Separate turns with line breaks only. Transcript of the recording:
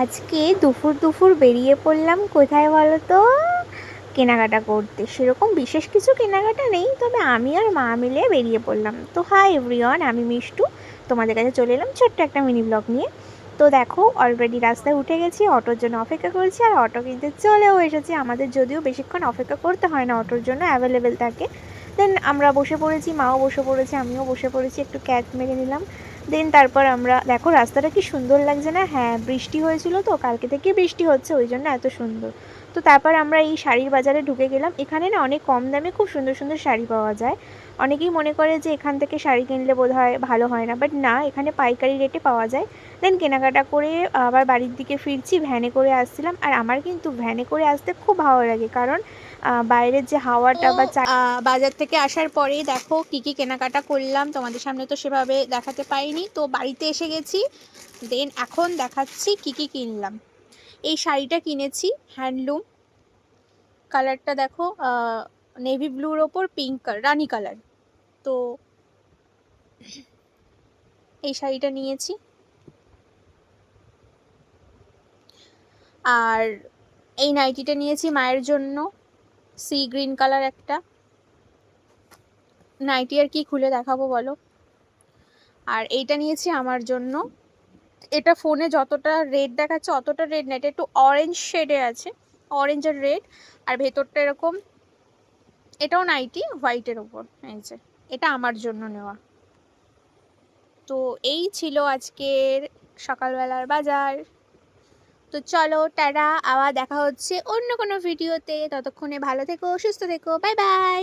আজকে দুপুর দুপুর বেরিয়ে পড়লাম। কোথায় বলো তো? কেনাকাটা করতে। সেরকম বিশেষ কিছু কেনাকাটা নেই, তবে আমি আর মা মিলে বেরিয়ে পড়লাম। তো হাই এভরিওয়ান আমি মিষ্টু। তোমাদের কাছে চলে এলাম ছোট্ট একটা মিনি ব্লগ নিয়ে। তো দেখো অলরেডি রাস্তায় উঠে গেছি, অটোর জন্য অপেক্ষা করছি, আর অটো কিন্তু চলেও এসেছে। আমাদের যদিও বেশিক্ষণ অপেক্ষা করতে হয় না, অটোর জন্য অ্যাভেলেবেল থাকে। দেন আমরা বসে পড়েছি, মাও বসে পড়েছে, আমিও বসে পড়েছি, একটু ক্যাচ মেরে নিলাম। দেন তারপর আমরা, দেখো রাস্তাটা কি সুন্দর লাগছে না? হ্যাঁ বৃষ্টি হয়েছিল তো, কালকে থেকে বৃষ্টি হচ্ছে, ওই জন্য এত সুন্দর। তো তারপর আমরা এই শাড়ির বাজারে ঢুকে গেলাম। এখানে না অনেক কম দামে খুব সুন্দর সুন্দর শাড়ি পাওয়া যায়। অনেকেই মনে করে যে এখান থেকে শাড়ি কিনলে বোধ হয় ভালো হয় না বাট না, এখানে পাইকারি রেটে পাওয়া যায়। দেন কেনাকাটা করে আবার বাড়ির দিকে ফিরছি ভ্যানে করে আসছিলাম। আর আমার কিন্তু ভ্যানে করে আসতে খুব ভালো লাগে, কারণ বাইরের যে হাওয়াটা বা বাজার থেকে আসার পরেই দেখো কি কি কেনাকাটা করলাম। তোমাদের সামনে তো সেভাবে দেখাতে পাইনি তো বাড়িতে এসে গেছি। দেন এখন দেখাচ্ছি কি কি কিনলাম। এই শাড়িটা কিনেছি হ্যান্ডলুম কালারটা দেখো নেভি ব্লুর ওপর পিঙ্ক কালার রানি কালার তো এই শাড়িটা নিয়েছি। আর এই নাইটিটা নিয়েছি মায়ের জন্য। সি গ্রিন কালার একটা। নাইটি আর কি খুলে দেখাবো বলো। আর এইটা নিয়েছি আমার জন্য। এটা ফোনে যতটা রেড দেখাচ্ছে অতটা রেড না, এটা একটু অরেঞ্জ শেডে আছে অরেঞ্জ আর রেড। আর ভেতরটা এরকম, এটাও নাইটি হোয়াইটের ওপর এই এটা আমার জন্য নেওয়া। তো এই ছিল আজকের সকালবেলার বাজার। তো চলো টাটা, আবার দেখা হচ্ছে অন্য কোনো ভিডিওতে ততক্ষণে ভালো থেকো, সুস্থ থেকো বাই বাই